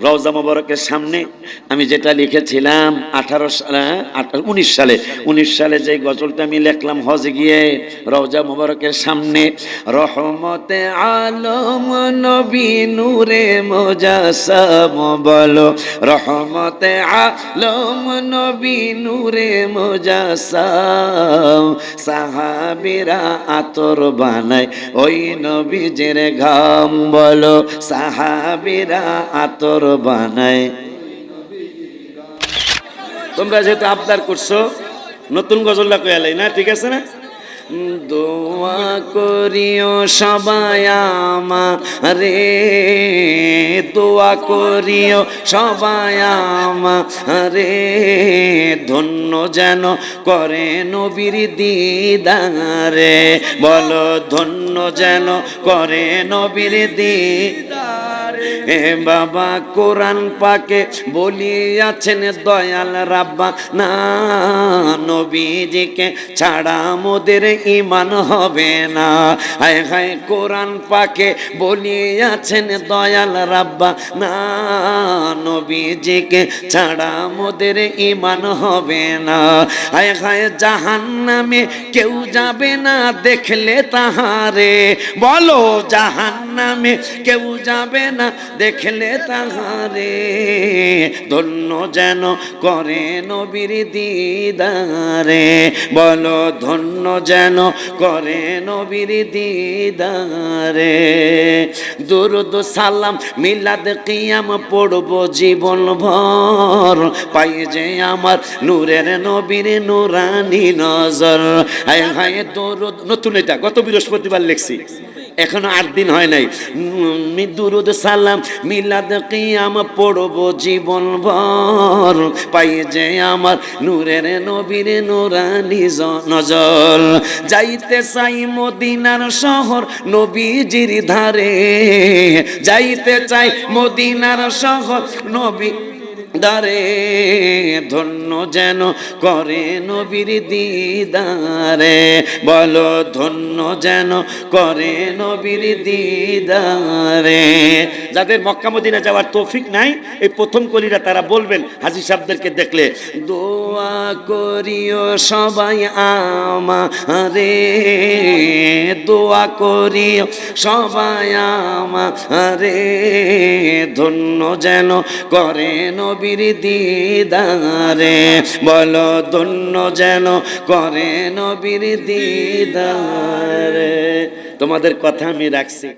রওজা মোবারকের সামনে আমি যেটা লিখেছিলাম আঠারো সালে উনিশ সালে উনিশ সালে যে গজলটা আমি লিখলাম হজে গিয়ে রওজা মোবারকের সামনে, রহমতে আলম নবী নূরে মোজাসাম বলো রহমতে আলম নবী নূরে সাহাবিরা আতর বানায় ওই নবীজের ঘাম বলো, সাহাবিরা আতর বানায় তোমরা যেহেতু আবদার করছ, নতুন গজলটা কয়ালাই না, ঠিক আছে না? দোয়া করিও সবাই রে দোয়া করিও সবাই রে ধন্য যেন করে নবীর দিদারে, বলো ধন্য যেন করে নবীর দিদারে। এ বাবা কোরআন পাকে বলিয়াছেন, দয়াল রাব্বা, না নবীজিকে ছাড়া মোদের ইমান হবে না। হায় হায় কোরআন পাকে বলিয়াছেন, দয়াল রাব্বা, না নবীজিকে ছাড়া মোদের ইমান হবে না। হায় হায় জাহান নামে কেউ যাবে না দেখলে তাহারে। বলো জাহান নামে কেউ যাবে না দেখলে তাহারে, ধন্য যেন করে নবীর দিদারে। বলো, ধন্য যেন করে নবীর দিদারে। দুরুদ সালাম, মিলাদ কিয়াম পড়ব জীবন ভর। পাই যে আমার নূরের নবীর নুরানি নজর। হায় হায়, দরুদ, নতুন এটা, গত বৃহস্পতিবার লিখছি। এখনও আট দিন হয় নাই। দুরুদ সালাম, মিলাদ কিয়াম পড়ব জীবন ভর। পাই যে আমার নূরের নবীর নুরানি নজর। যাইতে চাই মদিনার শহর নবীজির ধারে। যাইতে চাই মদিনার শহর নবী দারে ধন্য যেন করে নবীর দিদারে। বলো ধন্য যেন করে নবীর দিদারে। যাদের মক্কা মদিনা যাওয়ার তৌফিক নাই, এই প্রথম কলিরা তারা বলবেন, হাজি সাহেবদেরকে দেখলে, দোয়া করিও সবাই আমারে, দোয়া করিও সবাই আমারে, ধন্য যেন করে নবীর দিদারে, বলো ধন্য যেন করে নবীর দিদারে। তোমাদের কথা আমি রাখছি।